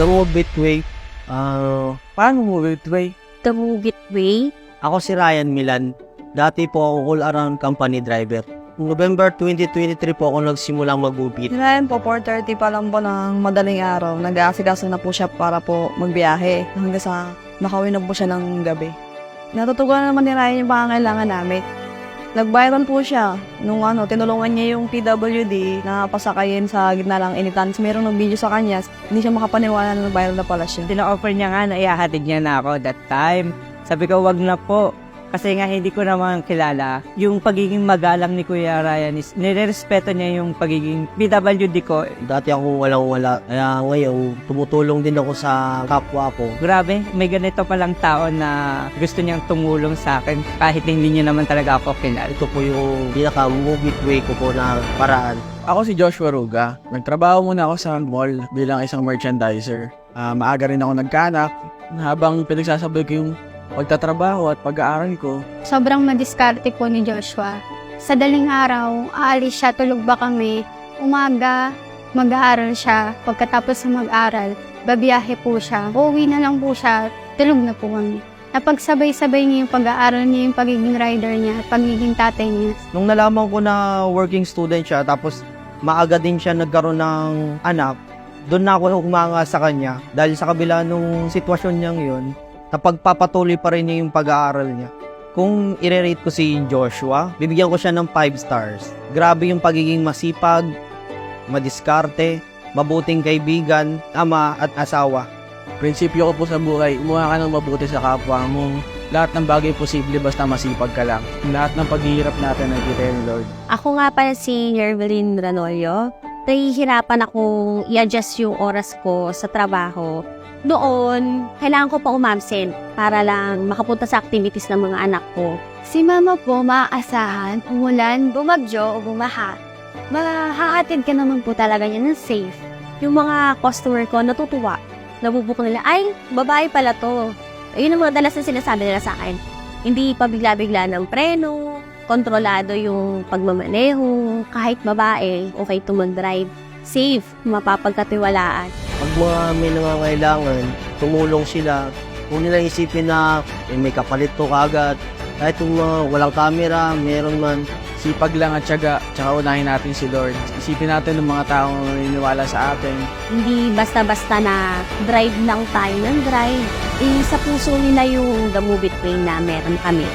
The Mobit Way. Ah, Paano mo, Way? The Mugit Way. ako si Ryan Milan. Dati po ako all-around company driver. November 2023 po ako nagsimulang mag-ubit. Ngayon po, 4.30 pa lang po ng madaling araw. Nag-aasikaso na po siya para po magbiyahe hanggang sa nakawin na po siya ng gabi. Natutugunan naman ni Ryan yung pangangailangan namin. Nag-viral po siya nung ano, tinulungan niya yung PWD na pasakayin sa gitna ng initan. Tapos Merong nag-video sa kanya, hindi siya makapaniwala na nag-viral na pala siya. Sina-offer niya nga na ihahatid niya na ako that time. Sabi ko, wag na po. Kasi nga hindi ko naman kilala. Yung pagiging magalang ni Kuya Ryan is nirerespeto niya yung pagiging PWD ko. Dati ako walang wala. Kaya ngayon, tumutulong din ako sa kapwa ko. Grabe, may ganito palang tao na gusto niyang tumulong sa akin kahit hindi niya naman talaga ako kilala. Ito po yung pinaka-movie way ko po na paraan. Ako si Joshua Ruga. Nagtrabaho muna ako sa mall bilang isang merchandiser. Ah, maaga rin ako nagkanak habang pinagsasabay ko yung pagtatrabaho at pag-aaral ko. Sobrang madiskarte po ni Joshua. Sa daling araw, aalis siya, tulog ba kami. Umaga, mag-aaral siya. Pagkatapos sa mag-aral, babiyahe po siya. Uuwi na lang po siya, tulog na po kami. Napagsabay-sabay niya yung pag-aaral niya, yung pagiging rider niya, at pagiging tatay niya. Nung nalaman ko na working student siya, tapos maaga din siya nagkaroon ng anak, doon na ako humanga sa kanya. Dahil sa kabila nung sitwasyon niyang yun, napagpapatuloy pa rin niya yung pag-aaral niya. Kung i-rate ko si Joshua, bibigyan ko siya ng 5 stars. Grabe yung pagiging masipag, madiskarte, mabuting kaibigan, ama at asawa. Prinsipyo ko po sa buhay, umuha ka ng mabuti sa kapwa mo. Lahat ng bagay posible basta masipag ka lang. Lahat ng paghihirap natin nakikita ni Lord. Ako nga pala si Yervelyn Ranolio. Nahihirapan akong i-adjust yung oras ko sa trabaho. Noon, kailangan ko pa umabsent para lang makapunta sa activities ng mga anak ko. Si mama po, maaasahan, umulan, bumagyo o bumaha. Mahahatid ka naman po talaga niya ng safe. Yung mga customer ko natutuwa. Nabubuk nila, ay, babae pala to. Ayun ang mga dalas na sinasabi nila sa akin. Hindi pa bigla-bigla ng preno, kontrolado yung pagmamaneho, kahit babae, okay to mag-drive. Safe, mapapagkatiwalaan. Pag mga may nangangailangan, tumulong sila. Kung nila isipin na eh, may kapalit to kagad, kahit kung mga walang camera, meron man, Sipag lang at syaga, tsaka unahin natin si Lord. Isipin natin ng mga taong naniniwala sa atin. Hindi basta-basta na drive lang tayo ng drive. Eh, sa puso nila yung The Move It Way na meron kami.